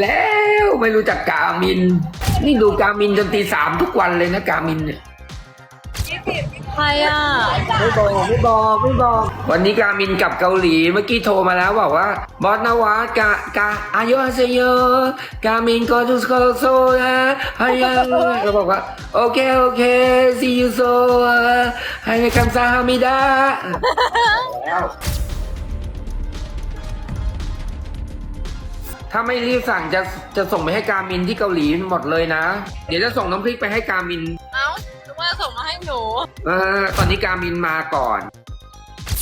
แล้วไม่รู้จักกามิน นี่ดูกามินจนตีสามทุกวันเลยนะกามินเนี่ยใครอะไม่บอกไม่บอกไม่บอก วันนี้กามินกลับเกาหลีเมื่อกี้โทรมาแล้วบอกว่า บอสนวัดกากาอายุฮาเซโยกามินก็ทุสโกโซนะฮายาก็บอกว่า โอเค โอเค see you so ให้คำซาฮามิดา ถ้าไม่รีบสั่งจะจะส่งไปให้กามินที่เกาหลีหมดเลยนะ เดี๋ยวจะส่งน้ำพริกไปให้กามิน เอ้าหรือว่าส่งมาให้หนู เออตอนนี้กามินมาก่อน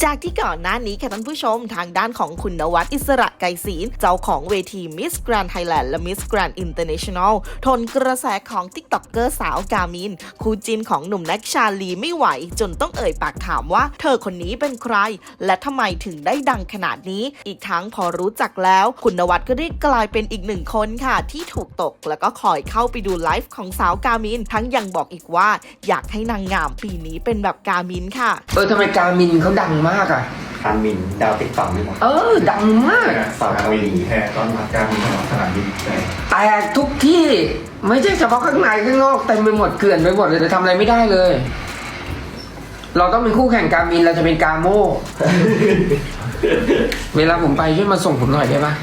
จากที่ก่อนหน้านี้ค่ะท่านผู้ชมทางด้านของคุณนวัดอิสระไกรศีลเจ้าของเวที Miss Grand Thailand และ Miss Grand International ทนกระแสของติ๊กต็อกเกอร์สาวกามิน คู่จินของหนุ่มแน็กชาลีไม่ไหว จนต้องเอ่ยปากถามว่า เธอคนนี้เป็นใคร และทำไมถึงได้ดังขนาดนี้ อีกทั้งพอรู้จักแล้ว คุณนวัดก็ได้กลายเป็นอีกหนึ่งคนค่ะ ที่ถูกตกแล้วก็คอยเข้าไปดูไลฟ์ของสาวกามิน ทั้งยังบอกอีกว่า อยากให้นางงามปีนี้เป็นแบบกามินค่ะเออทำไมกามินเขาดังมากอะ การมินดาวติ๊กต็อกนี่หมดเออ ดังมาก สาวเกาหลีแห่ตอนรับการมีสนามบินแต่แตกทุกที่ไม่ใช่เฉพาะข้างในข้างนอกเต็มไปหมดเกลื่อนไปหมดเลยแต่ทำอะไรไม่ได้เลย เราต้องเป็นคู่แข่งกามินเราจะเป็นกาโม เวลาผมไปช่วยมาส่งผมหน่อยได้ปะ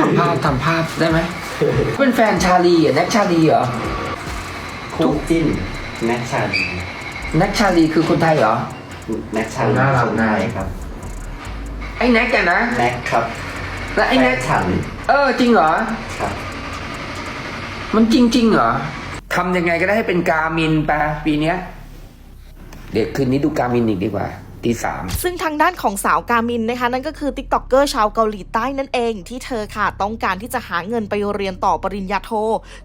ทำภาพทำภาพได้ไหมเป็นแฟนชาลีเหรอะแน็กชาลีเหรอ คู่จิ้นแน็กชาลี แน็กชาลีคือคนไทยเหรอ แน็กชาลีคนไทยครับไอ้แน็กกันนะแน็กครับและไอ้แน็กฉันเออจริงเหรอ ครับ มันจริงๆเหรอทำยังไงก็ได้ให้เป็นกามินไปปีเนี้ย เดี๋ยวคืนนี้ดูกามินอีกดีกว่า ตีสามซึ่งทางด้านของสาวกามินนะคะนั่นก็คือติ๊กต็อกเกอร์ชาวเกาหลีใต้นั่นเอง ที่เธอค่ะต้องการที่จะหาเงินไปเรียนต่อปริญญาโท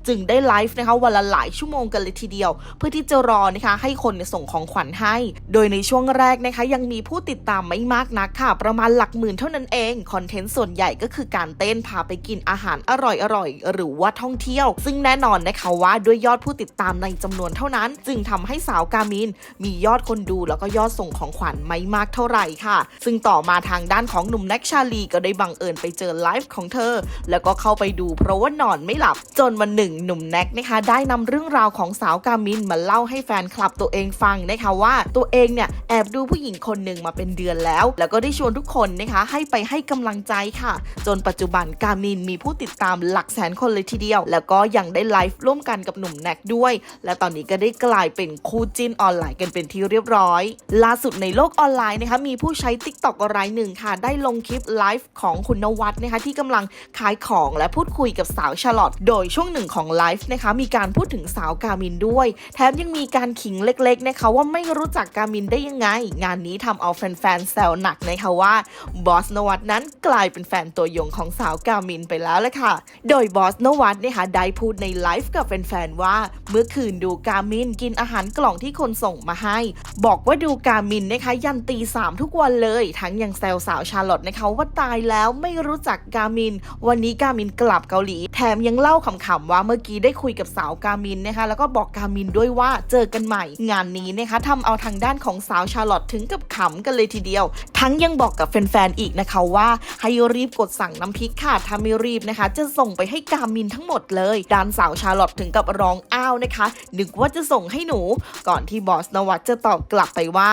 จึงได้ไลฟ์นะคะวันละหลายชั่วโมงกันเลยทีเดียว เพื่อที่จะรอนะคะให้คนส่งของขวัญให้ โดยในช่วงแรกนะคะยังมีผู้ติดตามไม่มากนักค่ะ ประมาณหลักหมื่นเท่านั้นเองคอนเทนต์ส่วนใหญ่ก็คือการเต้นพาไปกินอาหารอร่อยๆหรือว่าท่องเที่ยว ซึ่งแน่นอนนะคะว่าด้วยยอดผู้ติดตามในจำนวนเท่านั้น จึงทำให้สาวกามิน มียอดคนดูแล้วก็ยอดส่งของขวัญไม่มากเท่าไหร่ค่ะ ซึ่งต่อมาทางด้านของหนุ่มแน็กชาลีก็ได้บังเอิญไปเจอไลฟ์ของเธอ แล้วก็เข้าไปดูเพราะว่านอนไม่หลับ จนวันหนึ่งหนุ่มแน็กนะคะ ได้นำเรื่องราวของสาวกามินมาเล่าให้แฟนคลับตัวเองฟังนะคะว่าตัวเองเนี่ยแอบดูผู้หญิงคนหนึ่งมาเป็นเดือนแล้ว แล้วก็ได้ชวนทุกคนนะคะให้ไปให้กำลังใจค่ะ จนปัจจุบันกามินมีผู้ติดตามหลักแสนคนเลยทีเดียว แล้วก็ยังได้ไลฟ์ร่วมกันกับหนุ่มแน็กด้วย และตอนนี้ก็ได้กลายเป็นคู่จิ้นออนไลน์กันเป็นที่เรียบร้อย ล่าสุดในโลกออนไลน์นะคะมีผู้ใช้ t ิ k t o k รายหนึ่งค่ะ ได้ลงคลิปไลฟ์ของคุณนวัดนะคะที่กำลังขายของและพูดคุยกับสาวชาลอตโดยช่วงหนึ่งของไลฟ์นะคะมีการพูดถึงสาวกามินด้วย แถมยังมีการขิงเล็กๆนะคะว่าไม่รู้จักกามินได้ยังไง งานนี้ทำเอาแฟนๆแซวหนักนะคะว่าบอสนวัดนั้นกลายเป็นแฟนตัวยงของสาวกามินไปแล้วละค่ะ โดยบอสนวัดนะคะได้พูดในไลฟ์กับแฟนๆว่า เมื่อคืนดูกามินกินอาหารกล่องที่คนส่งมาให้ บอกว่าดูกามินนะคะยันตีสามทุกวันเลย ทั้งยังแซวสาวชาลอตนะคะว่าตายแล้วไม่รู้จักกามิน วันนี้กามินกลับเกาหลี แถมยังเล่าขำๆว่าเมื่อกี้ได้คุยกับสาวกามินนะคะ แล้วก็บอกกามินด้วยว่าเจอกันใหม่ งานนี้นะคะทำเอาทางด้านของสาวชาลอตถึงกับขำกันเลยทีเดียว ทั้งยังบอกกับแฟนๆอีกนะคะว่าให้รีบกดสั่งน้ำพริกค่ะถ้าไม่รีบนะคะ จะส่งไปให้กามินทั้งหมดเลยด้านสาวชาลอตถึงกับร้องอ้าวนะคะนึกว่าจะส่งให้หนู ก่อนที่บอสนวัตจะตอบกลับไปว่า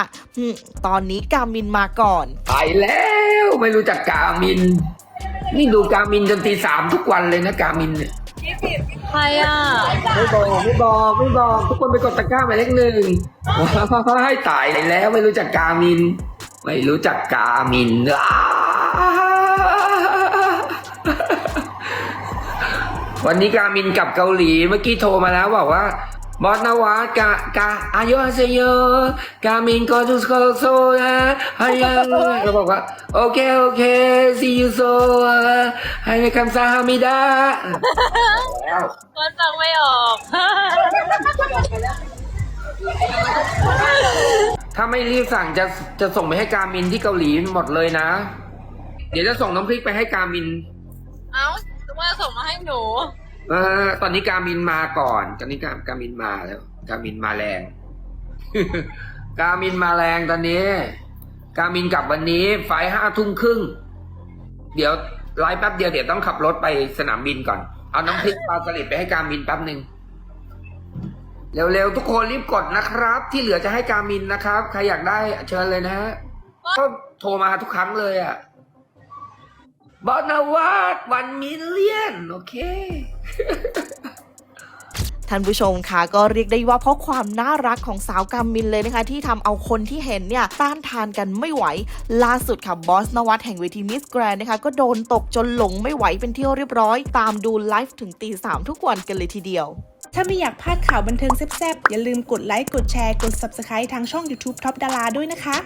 ตอนนี้กามินมาก่อน ไปแล้วไม่รู้จักกามิน นี่ดูกามินจนตีสามทุกวันเลยนะกามินเนี่ยใครอะ ไม่บอกไม่บอกไม่บอกทุกคนไปกดตะกร้าหมายเลขหนึ่งให้ตายแล้วไม่รู้จักกามิน ไม่รู้จักกามินอ้าวันนี้กามินกลับเกาหลีเมื่อกี้โทรมาแล้วบอกว่า บอสนวัดกากาอายุฮาเซโยกามินก็ทุสโกโซนะฮายาก็บอกว่าโอเคโอเค see you so ให้คำซาฮามิดาแล้วก็ฟังไม่ออกถ้าไม่รีบสั่งจะจะส่งไปให้กามินที่เกาหลีหมดเลยนะ เดี๋ยวจะส่งน้ำพริกไปให้กามิน เอ้าหรือว่าส่งมาให้หนู เออ ตอนนี้กามินมาก่อน ตอนนี้กากามินมาแล้ว กามินมาแรง กามินมาแรงตอนนี้ กามินกลับวันนี้ไฟห้าทุ่มครึ่ง เดี๋ยวไลฟ์แป๊บเดียวเดี๋ยวต้องขับรถไปสนามบินก่อน เอาน้ำพริกปลาสลิดไปให้การมินแป๊บหนึ่งเร็วๆทุกคนรีบกดนะครับ ที่เหลือจะให้การมินนะครับใครอยากได้เชิญเลยนะฮะก็โทรมาทุกครั้งเลยอะบอนาวาดวันมิลเลียน โอเค ท่านผู้ชมคะก็เรียกได้ว่าเพราะความน่ารักของสาวกามินเลยนะคะ ที่ทำเอาคนที่เห็นเนี่ยต้านทานกันไม่ไหว ล่าสุดค่ะบอสนวัตแห่งเวทีมิสแกรนนะคะ ก็โดนตกจนหลงไม่ไหวเป็นที่เรียบร้อย ตามดูไลฟ์ถึงตีสามทุกวันกันเลยทีเดียว ถ้าไม่อยากพลาดข่าวบันเทิงแซ่บๆ อย่าลืมกดไลค์กดแชร์กด Subscribe ทางช่อง YouTube Top ดาราด้วยนะคะ